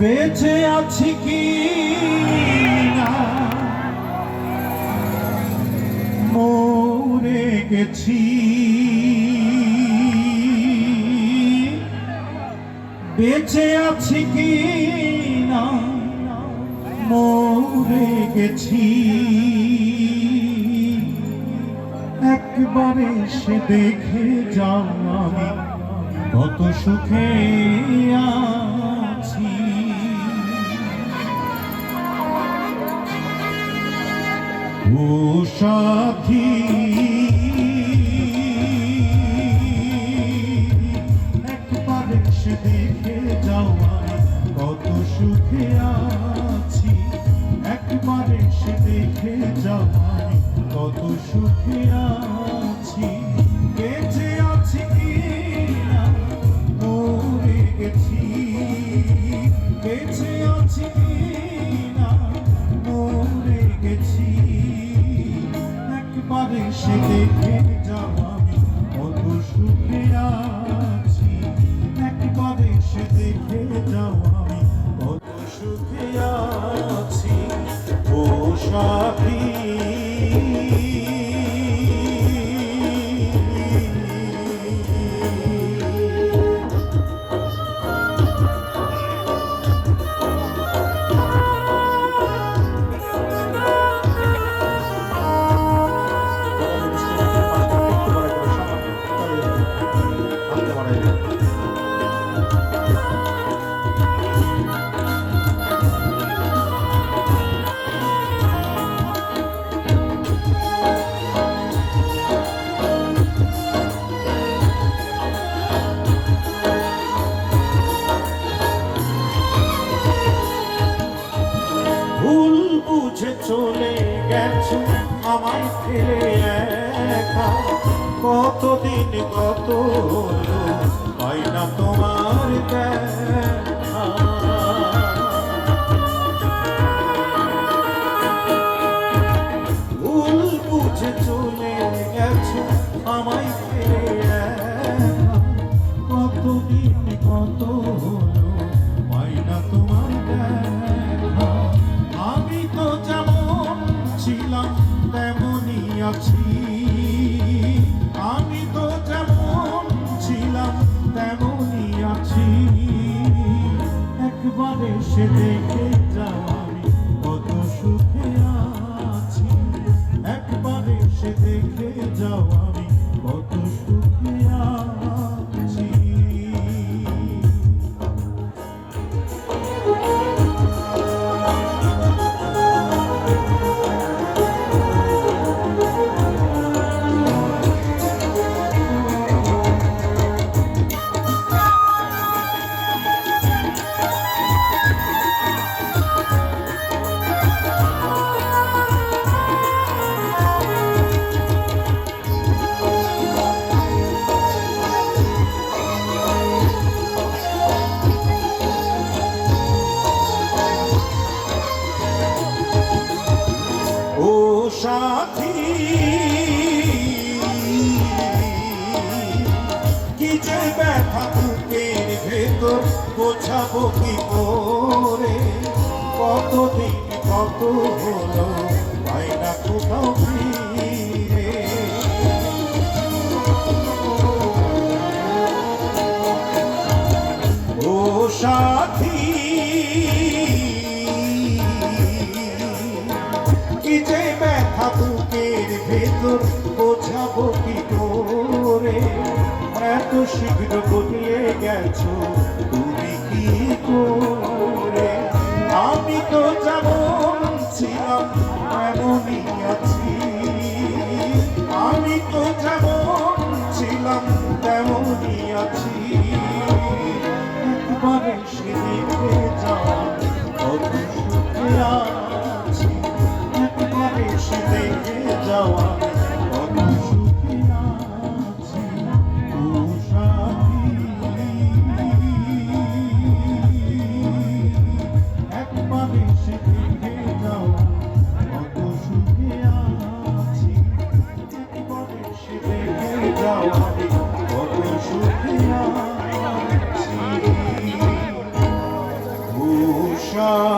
বেঁচে আছি কি না? মরে গেছি। বেঁচে আছি কি না? মরে গেছি। একবারে সে দেখে যাও আমি কত সুখে আছি। ও সাথী সুখে আছি, একবারে সে দেখে যাও আমি কত সুখে আছি। বেঁচে আছি কি মরে গেছি। বেঁচে আছি কি মরে গেছি। একবারে সে দেখে যাও আমি কত সুখে আছি। সুখে আছি ও ভুল বুঝে চলে গেছো, আমায় একা। কতদিন কত পাই না তোমার ভুল বুঝে চলে গেছো, আমায় ফেলে কতদিন কত তেমনই আছি। আমি তো যেমন ছিলাম তেমনই আছি। একবারে সে দেখে সাথী। কি যে ব্যথা বুকের ভেতর বোঝাবো কি করে? কতদিন কত হলো না কোথাও ফিরে? ও সাথী, কি যে ভেতর বোঝাবো কি করে? এত শীঘ্র বদলে গেছো। দেখে যাও আমি কত সুখে আছি সাথী একবারে সে দেখে যাও কত সুখে আছি একবারে সে দেখে যাও কত সুখে আছি বর্ষা